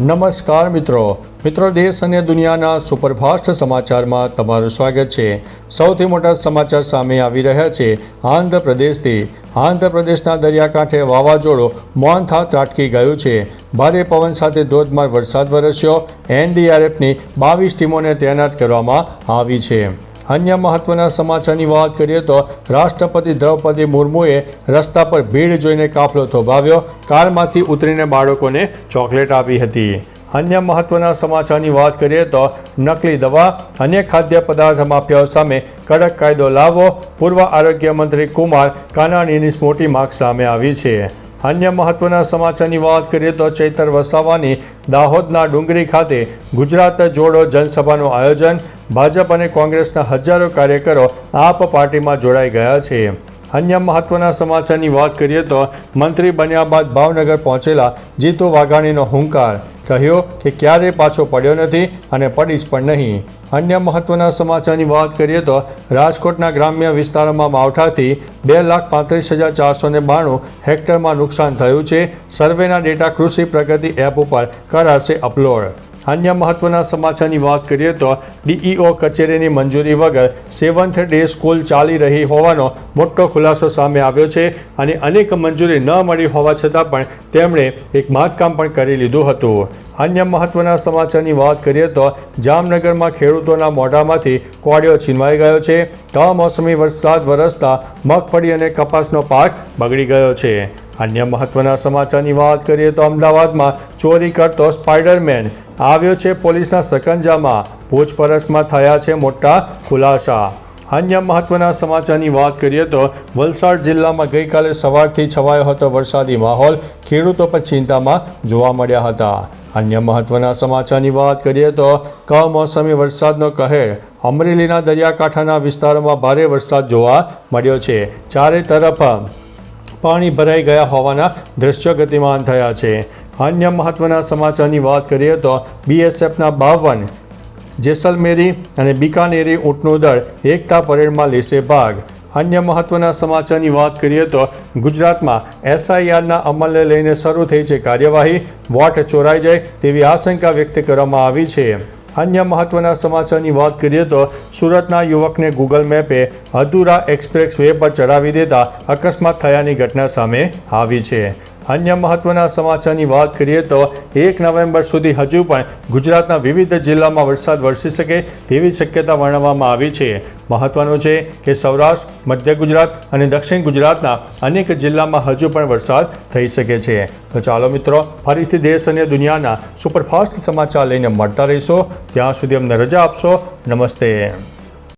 નમસ્કાર મિત્રો. મિત્રો, દેશ અને દુનિયાના સુપરફાસ્ટ સમાચારમાં તમારું સ્વાગત છે. સૌથી મોટા સમાચાર સામે આવી રહ્યા છે. આંધ્રપ્રદેશથી. આંધ્રપ્રદેશના દરિયાકાંઠે વાવાઝોડું મોહનથા ત્રાટકી ગયું છે. ભારે પવન સાથે ધોધમાર વરસાદ વરસ્યો. એનડીઆરએફની બાવીસ ટીમોને તૈનાત કરવામાં આવી છે. અન્ય મહત્વના સમાચારની વાત કરીએ તો રાષ્ટ્રપતિ દ્રૌપદી મુર્મુએ રસ્તા પર ભીડ જોઈને કાફલો થોભાવ્યો. કારમાંથી ઉતરીને બાળકોને ચોકલેટ આપી હતી. અન્ય મહત્વના સમાચારની વાત કરીએ તો નકલી દવા, અન્ય ખાદ્ય પદાર્થ માફિયાઓ સામે કડક કાયદો લાવવો, પૂર્વ આરોગ્ય મંત્રી કુમાર કાનાણીની મોટી માગ સામે આવી છે. અન્ય મહત્વના સમાચારની વાત કરીએ તો ચૈતર વસાવાની દાહોદના ડુંગરી ખાતે ગુજરાત જોડો જનસભાનું આયોજન ભાજપ અને કોંગ્રેસના હજારો કાર્યકરો આપ પાર્ટીમાં જોડાઈ ગયા છે. અન્ય મહત્વના સમાચારની વાત કરીએ તો મંત્રી બન્યા બાદ ભાવનગર પહોંચેલા જીતુ વાઘાણીનો હુંકાર. કહ્યો કે ક્યારેય પાછો પડ્યો નથી અને પડીશ પણ નહીં. અન્ય મહત્વના સમાચારની વાત કરીએ તો રાજકોટના ગ્રામ્ય વિસ્તારોમાં માવઠાથી બે લાખ પાંત્રીસ હજાર ચારસો ને બાણું હેક્ટરમાં નુકસાન થયું છે. સર્વેના ડેટા કૃષિ પ્રગતિ એપ ઉપર કરાશે અપલોડ. અન્ય મહત્વના સમાચારની વાત કરીએ તો ડીઈઓ કચેરીની મંજૂરી વગર સેવન્થ ડે સ્કૂલ ચાલી રહી હોવાનો મોટો ખુલાસો સામે આવ્યો છે અને અનેક મંજૂરી ન મળી હોવા છતાં પણ તેમણે એક બાંધકામ પણ કરી લીધું હતું. અન્ય મહત્વના સમાચારની વાત કરીએ તો જામનગરમાં ખેડૂતોના મોઢામાંથી કોડિયો છીનવાઈ ગયો છે. કમોસમી વરસાદ વરસતા મગફળી અને કપાસનો પાક બગડી ગયો છે. અન્ય મહત્વના સમાચારની વાત કરીએ તો અમદાવાદમાં ચોરી કરતો સ્પાઈડરમેન આવ્યો છે પોલીસના સકંજામાં. પૂછપરછમાં થયા છે મોટા ખુલાસા. અન્ય મહત્વના સમાચારની વાત કરીએ તો વલસાડ જિલ્લામાં ગઈકાલે સવારથી છવાયો હતો વરસાદી માહોલ. ખેડૂતો પણ ચિંતામાં જોવા મળ્યા હતા. અન્ય મહત્વના સમાચારની વાત કરીએ તો કમોસમી વરસાદનો કહેર. અમરેલીના દરિયાકાંઠાના વિસ્તારોમાં ભારે વરસાદ જોવા મળ્યો છે. ચારે તરફ પાણી ભરાઈ ગયા હોવાના દ્રશ્યો ગતિમાન થયા છે. અન્ય મહત્વના સમાચારની વાત કરીએ તો બીએસએફના બાવન, જેસલમેરી અને બિકાનેરી ઊંટનું દળ એકતા પરેડમાં લેશે ભાગ. અન્ય મહત્વના સમાચારની વાત કરીએ તો ગુજરાતમાં એસઆઈઆરના અમલને લઈને શરૂ થઈ છે કાર્યવાહી. વોટ ચોરાઈ જાય તેવી આશંકા વ્યક્ત કરવામાં આવી છે. અન્ય મહત્વના સમાચારની વાત કરીએ તો સુરતના યુવકને ગૂગલ મેપે અધૂરા એક્સપ્રેસ વે પર ચડાવી દેતા અકસ્માત થયાની ઘટના સામે આવી છે. અન્ય મહત્વના સમાચારની વાત કરીએ તો એક નવેમ્બર સુધી હજુ પણ ગુજરાતના વિવિધ જિલ્લામાં વરસાદ વરસી શકે તેવી શક્યતા વર્ણવવામાં આવી છે. મહત્વનું છે કે સૌરાષ્ટ્ર, મધ્ય ગુજરાત અને દક્ષિણ ગુજરાતના અનેક જિલ્લામાં હજુ પણ વરસાદ થઈ શકે છે. તો ચાલો મિત્રો, ફરીથી દેશ અને દુનિયાના સુપરફાસ્ટ સમાચાર લઈને મળતા રહીશો. ત્યાં સુધી અમને રજા આપશો. નમસ્તે.